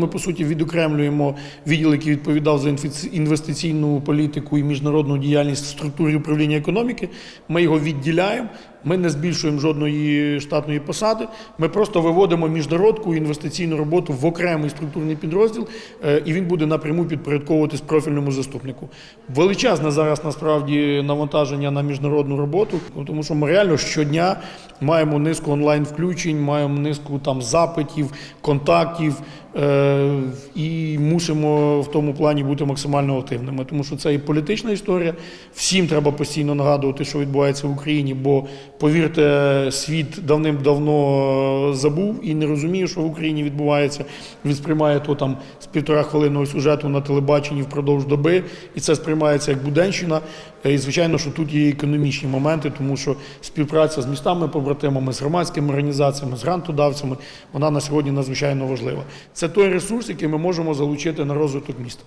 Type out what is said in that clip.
Ми по суті відокремлюємо відділ, який відповідав за інвестиційну політику і міжнародну діяльність в структурі управління економіки. Ми його відділяємо. Ми не збільшуємо жодної штатної посади. Ми просто виводимо міжнародку інвестиційну роботу в окремий структурний підрозділ, е, і він буде напряму підпорядковуватись профільному заступнику. Величезне зараз насправді навантаження на міжнародну роботу, тому що ми реально щодня маємо низку онлайн включень, маємо низку там запитів, контактів. Е, і мусимо в тому плані бути максимально активними, тому що це і політична історія. Всім треба постійно нагадувати, що відбувається в Україні, бо повірте, світ давним-давно забув і не розуміє, що в Україні відбувається. Він сприймає то там з півтора хвилинного сюжету на телебаченні впродовж доби, і це сприймається як буденщина. Е, І звичайно, що тут є економічні моменти, тому що співпраця з містами побратимами, з громадськими організаціями, з грантодавцями, вона на сьогодні надзвичайно важлива. Це той ресурс, який ми можемо залучити на розвиток міста.